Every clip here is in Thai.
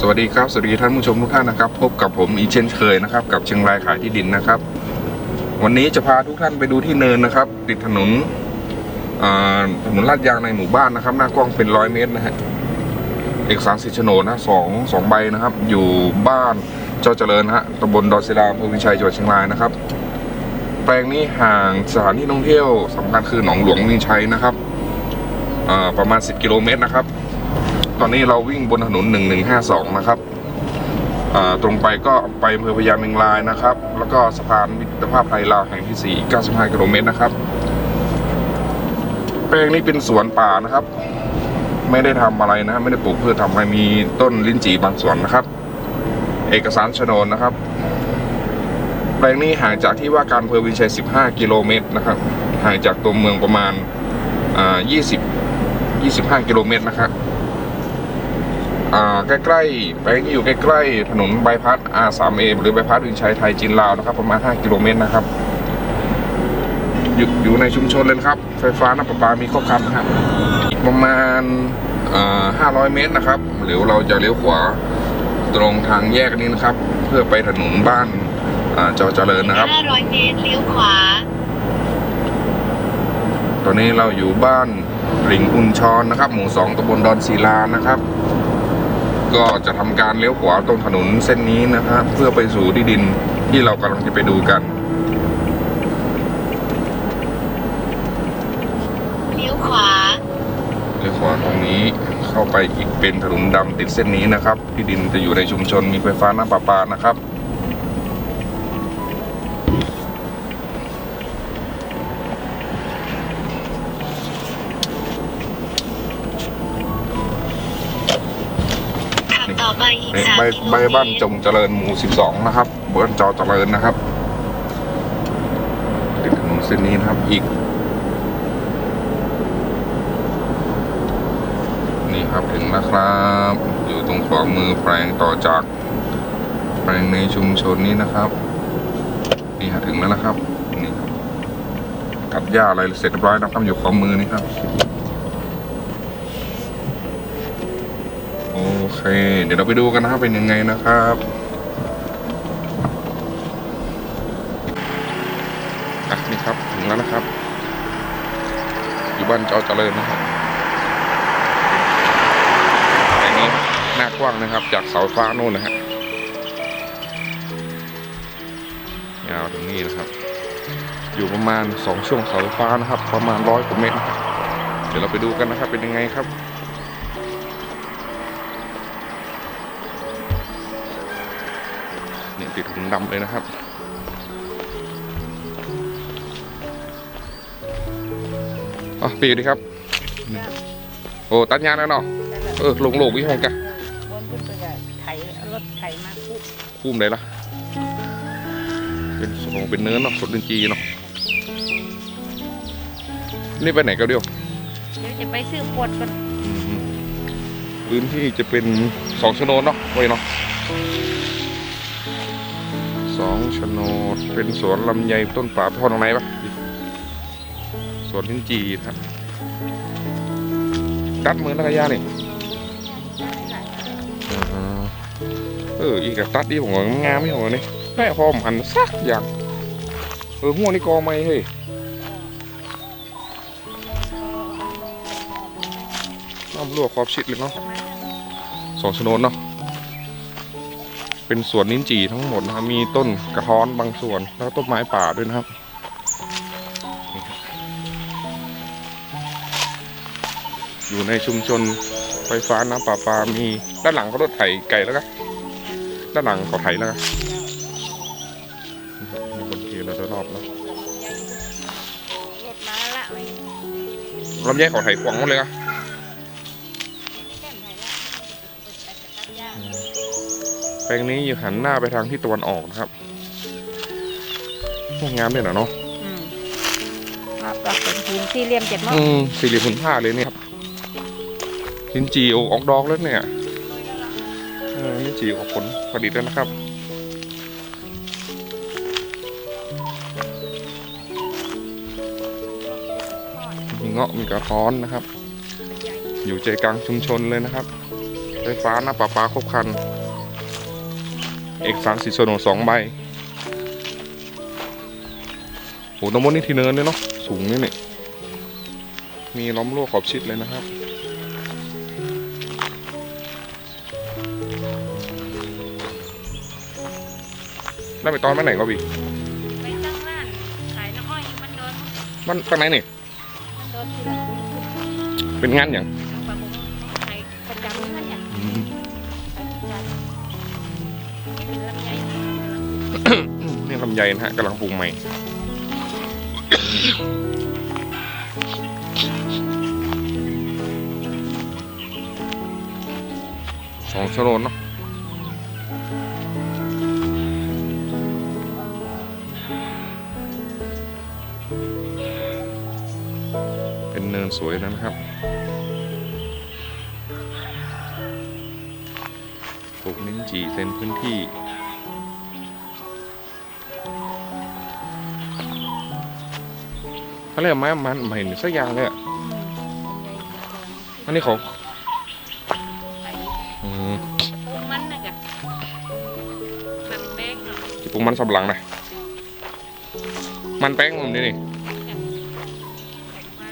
สวัสดีครับ สวัสดีท่านผู้ชมทุกท่านนะครับ พบกับผมอีเช่นเคยนะครับ กับเชียงรายขายที่ดินนะครับ วันนี้จะพาทุกท่านไปดูที่เนินนะครับ ติดถนนถนนลาดยางในหมู่บ้านนะครับ หน้ากว้างเป็นร้อยเมตรนะฮะเอกสารสิทธิ์โฉนดนะสองสองใบนะครับ อยู่บ้านเจ้าเจริญนะฮะตำบลดอนศิลาอำเภอวิชัยจังหวัดเชียงรายนะครับ แปลงนี้ห่างสถานที่ท่องเที่ยวสำคัญคือหนองหลวงวิชัยนะครับประมาณ 10 กิโลเมตรนะครับ ตอนนี้เราวิ่งบนถนน 1152 นะครับตรงไปก็ไปอำเภอพญาเมงรายนะครับ แล้วก็สะพานมิตรภาพไทยลาวแห่งที่ 4 95 กิโลเมตรนะครับ แปลงนี้เป็นสวนป่านะครับ ไม่ได้ทำอะไรนะไม่ได้ปลูกพืชทำอะไรมีต้นลิ้นจี่บางส่วนนะครับ เอกสารโฉนดนะครับ แปลงนี้ห่างจากที่ว่าการอำเภอวิชัย 15 กิโลเมตรนะครับ ห่างจากตัวเมืองประมาณ20 25 กิโลเมตรนะครับ ใกล้ๆแปลงนี้อยู่ใกล้ๆถนนบายพัด R3A หรือบายพัดวินชัยไทยจีนลาวนะครับ ประมาณ 5 กิโลเมตรนะครับ อยู่อยู่ในชุมชนเลยนะครับ ไฟฟ้าน้ำประปามีครบครันนะครับอีกประมาณอ่า500 เมตรนะครับหรือเราจะเลี้ยวขวาตรงทางแยกนี้นะครับ เพื่อไปถนนบ้านอ่าจอเจริญนะครับ 500 เมตรเลี้ยวขวา ตอนนี้เราอยู่บ้านริงอุนชอนนะครับ หมู่สองตำบลดอนศิลานะครับ ก็จะทำการเลี้ยวขวาตรงถนนเส้นนี้นะครับ เพื่อไปสู่ที่ดินที่เรากำลังจะไปดูกันเลี้ยวขวาเลี้ยวขวาตรงนี้เข้าไปอีกเป็นถนนดำติดเส้นนี้นะครับ ที่ดินจะอยู่ในชุมชนมีไฟฟ้าน้ำประปานะครับ ใบกิโลใบบ้านจงเจริญหมู่ 12 นะครับบนจอเจริญนะครับติดถนนเส้นนี้นะครับอีก นี่ครับถึงแล้วครับ อยู่ตรงขวามือแปลงต่อจากแปลงในชุมชนนี้นะครับ นี่ฮะถึงแล้วนะครับนี่ครับตัดหญ้าอะไรเสร็จเรียบร้อยนะครับอยู่ขวามือนี่ครับ โอ เค เดี๋ยวเราไปดูกันนะครับเป็นยังไงนะครับอะนี่ครับถึงแล้วนะครับ อยู่บ้านเจ้าเจริญนะครับอันนี้หน้ากว้างนะครับ จากเสาฟ้าโน่นนะฮะยาวถึงนี่นะครับ อยู่ประมาณสองช่วงเสาฟ้านะครับ ประมาณร้อยกว่าเมตร เดี๋ยวเราไปดูกันนะครับเป็นยังไงครับ ติดถุงดำเลยนะครับอ๋อปีดีครับ โอ้ตัดยางแล้วเนาะเออลงโลกวิหงกะบนขึ้นไปจะไถเอารถไถมาคุกคุ้มเลยล่ะเป็นสงเป็นเนื้อเนาะสดดินจีเนาะนี่ไปไหนกันเดียวเดี๋ยวจะไปซื้อขวดก่อนอืมพื้นที่จะเป็นสองโฉนดเนาะไว้เนาะ สองโฉนดเป็นสวนลำไยต้นป่าพ่อตรงไหนปะสวนลิ้นจีครับตัดมือแล้วก็ย่านี่เอออีกกับตัดดีผมว่างามไม่หัวนี่แม่พอมหันสักอย่างเออหัวนี่กอไม่เฮ้ยน้ำรั่วขอบชิดเลยเนาะสองชนนเนาะ เป็นสวนนิ้นจี่ทั้งหมดนะครับ มีต้นกระท้อนบางส่วน แล้วก็ต้นไม้ป่าด้วยนะครับนี่ครับอยู่ในชุมชนไฟฟ้าน้ำประปามีด้านหลังเขารถไถไก่แล้วก็ด้านหลังเขาไถแล้วก็มีบนเทแล้วรอบๆเนาะรถมาละไม่ลำแยกเขาไถขวางหมดเลยอะ แปลงนี้อยู่หันหน้าไปทางที่ตะวันออกนะครับโอ้งามเลยเนาะอืมแล้วก็เป็นพื้นสี่เหลี่ยมเจ็ดหม้ออืมสี่เหลี่ยมผืนผ้าเลยเนี่ยครับลิ้นจีออกออกดอกแล้วเนี่ยเออลิ้นจีออกผลผลิตแล้วนะครับมีเงาะมีกระท้อนนะครับ อยู่ใจกลางชุมชนเลยนะครับไปฟฟ้าหน้าปลาปลาครบครัน เอกสารสิทธิ์โฉนดสองใบโหตำบลนี่ทีเนินเลยเนาะสูงนี่นี่มีล้อมรั้วขอบชิดเลยนะครับได้ไปตอนไปไหนก็บีไปตั้งร้านขายน้ำอ้อยมันโดนมันไปไหนนี่มันโดนทีละเป็นงานอย่าง นี่ลำไยนะฮะกำลังปลูกใหม่สองชโลนเนาะเป็นเนินสวยนะครับปลูกลิ้นจีเต็มพื้นที่ เขาเรียกไม้มันไม่เห็นสักอย่างเลยอะอันนี้เขาใส่อืมปรุงมันนะกะมันแป้งเนาะที่ปลูกมันสำปะหลังนะมันแป้งผมนี่นี่ใส่มา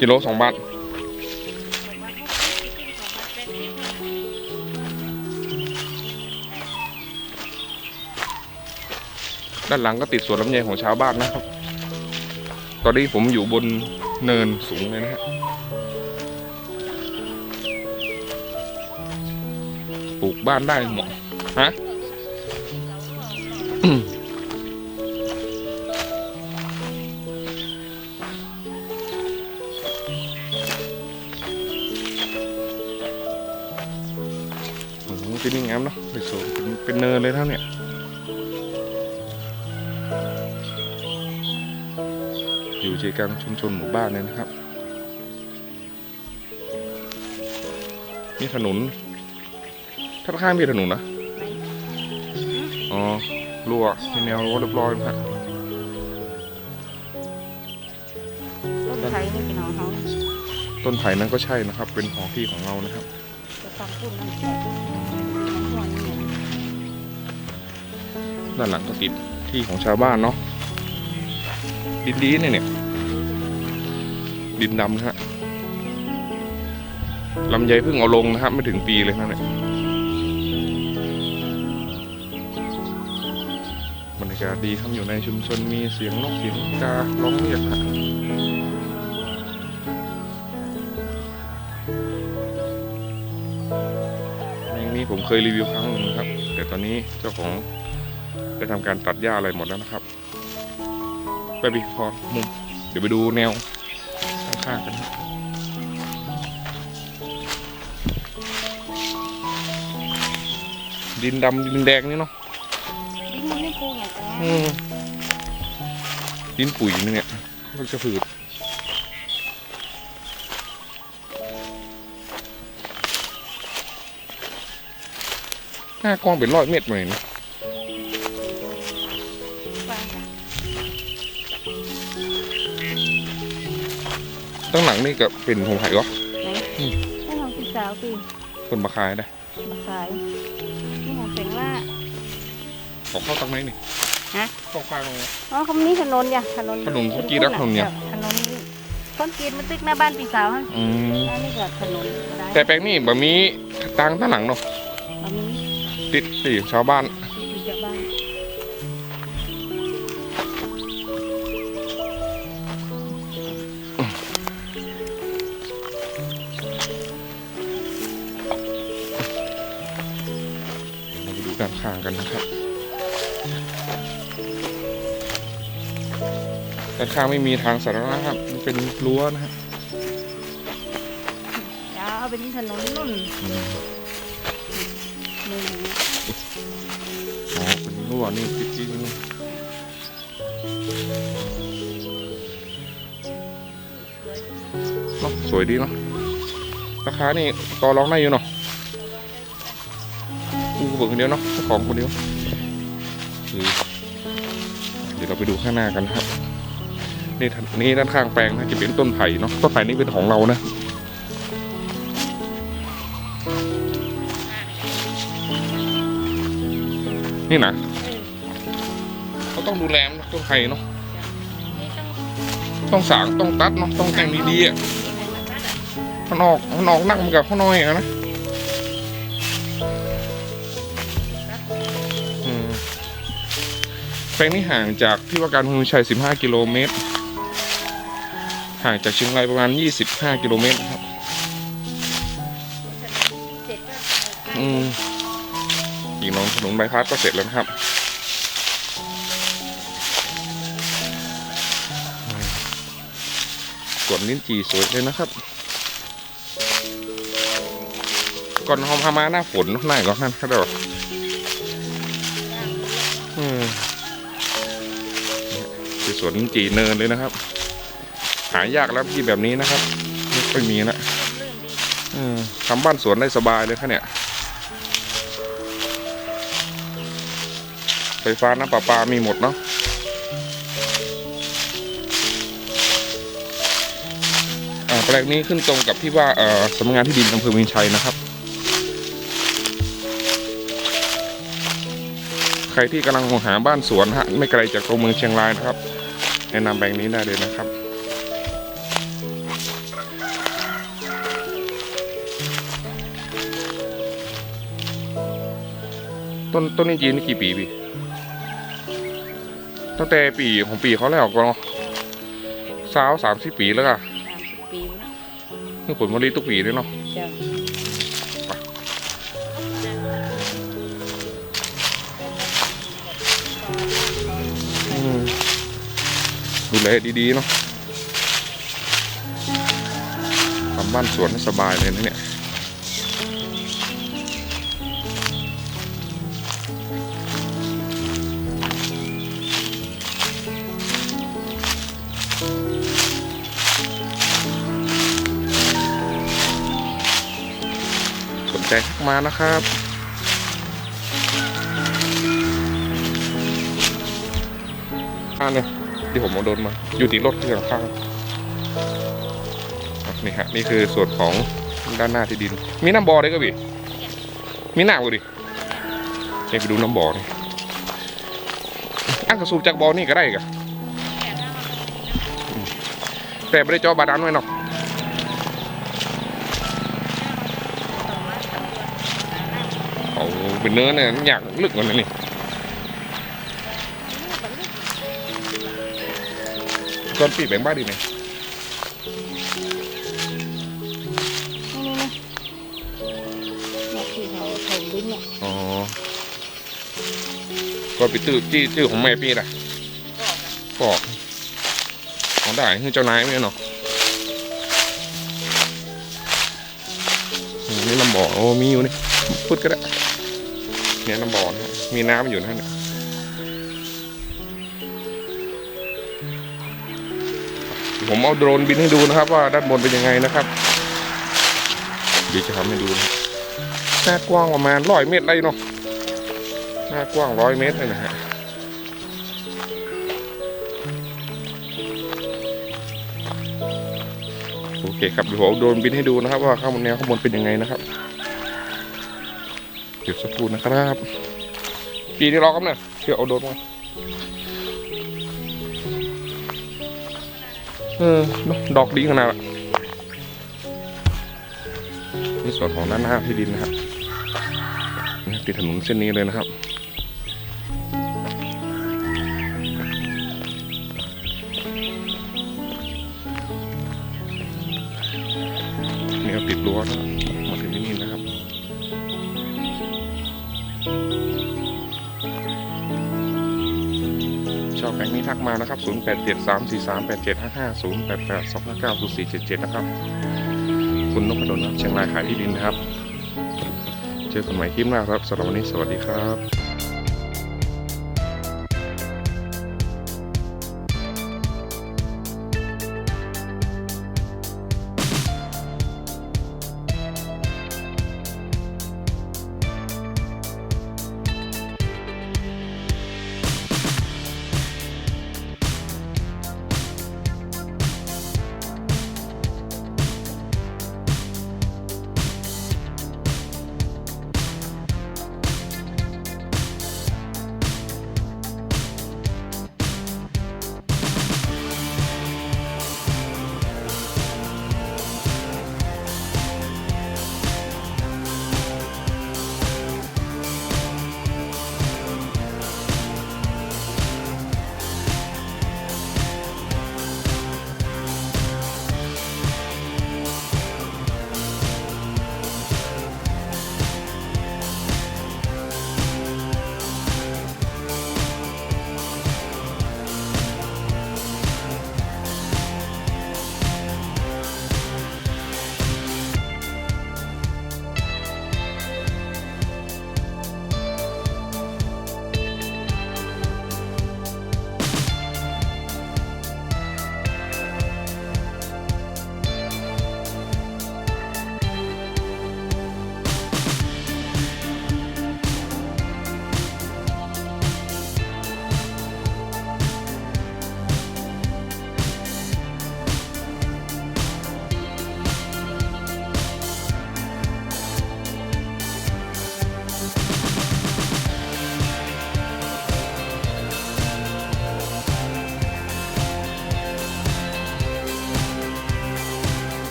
กิโลสองบาทใส่มาพวกที่กินของมันเป็นที่มันด้านหลังก็ติดสวนลำไยของชาวบ้านนะครับ ตอนนี้ผมอยู่บนเนินสูงเลยนะฮะปลูกบ้านได้เหมาะฮะโอ้โหที่นี่งามเนาะเป็นสวนเป็นเนินเลยท่านเนี่ย อยู่ใจกลางชุมชนหมู่บ้านเลยนะครับ มีถนนถ้าข้างมีถนนนะอ๋อรั้วมีแนวรั้วเรียบร้อยนะครับต้นไทรนี่เป็นของเขาต้นไผ่นั้นก็ใช่นะครับ เป็นของที่ของเรานะครับจะฟังพูดมันแก่ของหัวนี่เนี่ยด้านหลังก็ติดที่ของชาวบ้านเนาะ ดินดีเนี่ยเนี่ย ดินดำนะฮะลำไยเพิ่งเอาลงนะครับไม่ถึงปีเลยนะเนี่ยบรรยากาศดีครับอยู่ในชุมชนมีเสียงนกเสียงการ้องเรียกฮะนี้ผมเคยรีวิวครั้งหนึ่งนะครับ แต่ตอนนี้เจ้าของได้ทำการตัดหญ้าอะไรหมดแล้วนะครับ ไปบีพอมุมเดี๋ยวไปดูแนวข้างๆกันครับดินดำดินแดงนี่เนาะดิ้นมันไม่ปูอย่างแต่อืมดินปุ๋ยนี่เนี่ยมันจะผืดหน้ากว้างเป็นร้อยเมตรเลยนะ ตั้งหลังนี่ก็เป็นหงไห่ก็ไหนอืมให้ของพี่สาวพี่คนมาขายได้มาขายนี่ของเสงล่า ขอเข้าตั้งไหนนี่ฮะ เข้าข้างตรงนี้อ๋อเขามีถนนอย่ะถนนถนนคนกรีดรักถนนเนี่ย ถนนคนกรีดมันตึกหน้าบ้านพี่สาวฮะอืมอันนี้ก็ถนนได้แต่แปลงนี่แบบมีตังตั้งหลังเนาะบะหมี่ติดติชาวบ้าน ข้างกันนะครับด้านข้างไม่มีทางสาธารณะครับมันเป็นรั้วนะฮะยาวเป็นถนนนุ่นอืมนี่อ๋อเป็นรั้วนี่ติดที่นี่เนาะสวยดีเนาะราคานี่ต่อรองได้อยู่เนาะ กูเบิกคนเดียวเนาะของคนเดียวเดี๋ยวเราไปดูข้างหน้ากันครับนี่นี่ด้านข้างแปลงนะจะเป็นต้นไผ่เนาะต้นไผ่นี่เป็นของเรานะนี่นะเขาต้องดูแลนต้นไผ่เนาะต้องสางต้องตัดเนาะต้องแต่งดีๆอะข้างนอกข้างนอกนั่งเหมือนกับข้างนอยอะนะ ลงนี้ห่างจากที่ว่าการพนมชัย 15 กิโลเมตร ห่างจากเชียงรายประมาณ 25 กิโลเมตรครับ อืมอีกน้องถนนใบพัดก็เสร็จแล้วนะครับอืมสวนลิ้นจี่สวยเลยนะครับ ก่อนหอมพามาหน้าฝนหน้าก่อนนั่นครับ สวนลิ้นจีเนินเลยนะครับ หายากแล้วที่แบบนี้นะครับไม่ค่อยมีนะองดีอืมทำบ้านสวนได้สบายเลยค่ะเนี่ยไฟฟ้าน้ำประปามีหมดเนาะแปลงนี้ขึ้นตรงกับที่ว่าสำนักงานที่ดินอำเภอเวียงชัยนะครับ ใครที่กำลังมองหาบ้านสวนฮะไม่ไกลจากตัวเมืองเชียงรายนะครับ แนะนำแปลงนี้ได้เลยนะครับ ต้นต้นนี้จีนนี่กี่ปีพี่ตั้งแต่ปีของปีเขาแล้วก็สาวสามสิบปีแล้วอะ สามสิบปีแล้วคือผลผลิตทุกปีเลยเนาะจ้ะ แลดีๆเนาะทำบ้านสวนสบายเลยนะเนี่ยสนใจทักมานะครับข้าเนี่ย ที่ผมเอาโดนมาอยู่ที่รถที่ข้างนี่ฮะนี่คือส่วนของด้านหน้าที่ดิน มีน้ำบ่อด้วยก็บีมีน้ำก็ดิเดี๋ยไปดูน้ำบ่อนี่อันกระสูบจากบ่อนี่ก็ได้กะแต่ไม่ได้จอบาดาลไว้เนาะเอาเป็นเนื้อเนี่ยอยากลึกกว่านั้นนี่ ก้อนปีแบ่งบ้านดีไหมนี่นี่นี่เนี่ยที่เขาถมดินเนี่ยอ๋อก้อนปีตื้อจี้จื้อของแม่พี่นะก็ออกอะก็เอาได้คือเจ้านายไม่เนาะอืมนี่น้ำบ่อโอ้มีอยู่นี่พูดก็ได้เนี่ยน้ำบ่อนะมีน้ำอยู่นะเนี่ย ผมเอาโดรนบินให้ดูนะครับ ว่าด้านบนเป็นยังไงนะครับ เดี๋ยวจะทำให้ดูนะหน้ากว้างประมาณร้อยเมตรได้เนาะหน้ากว้างร้อยเมตรเลยนะฮะโอเคครับเดี๋ยวผมเอาโดรนบินให้ดูนะครับ ว่าข้างบนแนวข้างบนเป็นยังไงนะครับเดี๋ยวสักครู่นะครับปีนี้รอครับเนี่ยเดี๋ยวเอาโดรนมา เออดอกดีขนาดละนี่ส่วนของด้านหน้าที่ดินนะครับนี่ติดถนนเส้นนี้เลยนะครับนี่ยติดรั้วนะ แบงค์นี้ทักมานะครับ 0873438755 0882590477 นะครับ คุณนพดลนะครับเชียงรายขายที่ดินนะครับ เจอกันใหม่คลิปหน้าครับสำหรับวันนี้สวัสดีครับ